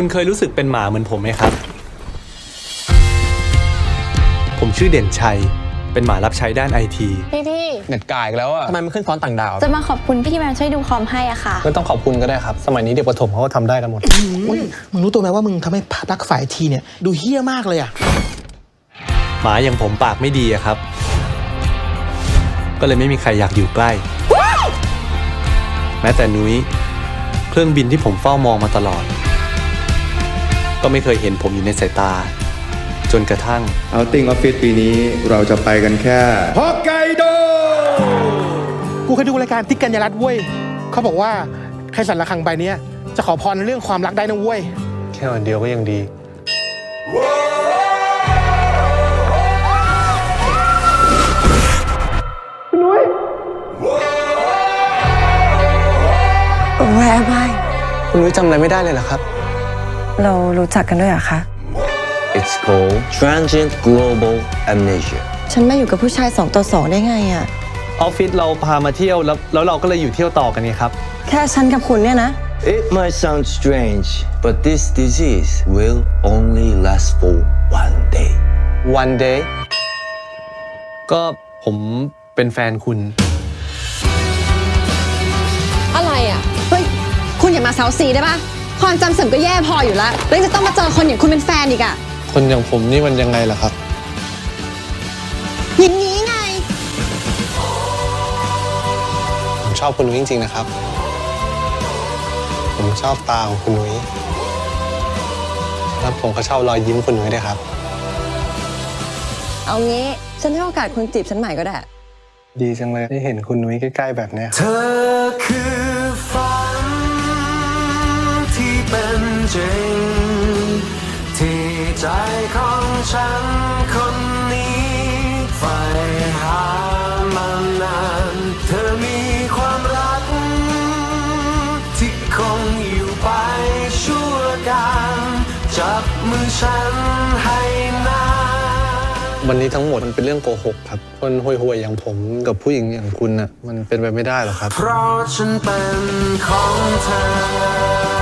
คุณเคยรู้สึกเป็นหมาเหมือนผมไหมครับ ผมชื่อเด่นชัย เป็นหมารับใช้ด้านไอที พี่พี่เน็ตกายอีกแล้วอะทำไมมันขึ้นฟอนต์ต่างดาวจะมาขอบคุณพี่ที่มาช่วยดูคอมให้อะค่ะไม่ต้องขอบคุณก็ได้ครับ สมัยนี้เด็กประถมเขาก็ทำได้กันหมด มึงรู้ตัวไหมว่ามึงทำให้ภาพลักษณ์ฝ่ายทีเนี่ย ดูเฮี้ยมากเลยอะ หมาอย่างผมปากไม่ดีอะครับ ก็เลยไม่มีใครอยากอยู่ใกล้ แม้แต่นุ้ย เครื่องบินที่ผมเฝ้ามองมาตลอด ก็ไม่เคยเห็นผมอยู่ในสายตา จนกระทั่ง เอาติ้งออฟฟิศปีนี้เราจะไปกันแค่ฮอกไกโด กูเคยดูรายการติ๊กกัญญารัตน์เว้ยเขาบอกว่าใครสั่นระฆังใบเนี้ยจะขอพรในเรื่องความรักได้นะเว้ย แค่วันเดียวก็ยังดี Where am I คุณนุ้ยจำอะไรไม่ได้เลยเหรอครับ เรารู้จักกันด้วยเหรอคะ It's called transient global amnesia. ฉันมาอยู่กับผู้ชายสองต่อสองได้ไงอะออฟฟิศเราพามาเที่ยวแล้วแล้วเราก็เลยอยู่เที่ยวต่อกันไงครับ แค่ฉันกับคุณเนี่ยนะ It might sound strange, but this disease will only last for one day. one day ก็ผมเป็นแฟนคุณ อะไรอะเฮ้ย คุณอย่ามาเซาซีได้ปะ ความจำเสื่อมก็แย่พออยู่แล้วแล้วยังจะต้องมาเจอคนอย่างคุณเป็นแฟนอีกอะคนอย่างผมนี่มันยังไงล่ะครับ อย่างนี้ไง ผมชอบคุณนุ้ยจริงๆนะครับ ผมชอบตาของคุณนุ้ยแล้วผมก็ชอบรอยยิ้มคุณนุ้ยด้วยครับ เอางี้ฉันให้โอกาสคุณจีบฉันใหม่ก็ได้ ดีจังเลยได้เห็นคุณนุ้ยใกล้ๆแบบเนี้ย เธอคือ จริง ที่ใจของฉันคนนี้ใฝ่หามานานเธอมีความรัก ที่คงอยู่ไปชั่วการจับมือฉันให้นานวันนี้ทั้งหมดมันเป็นเรื่องโกหกครับคนห่วยๆอย่างผมกับผู้หญิงอย่างคุณน่ะมันเป็นไปไม่ได้หรอกครับ เพราะฉันเป็นของเธอ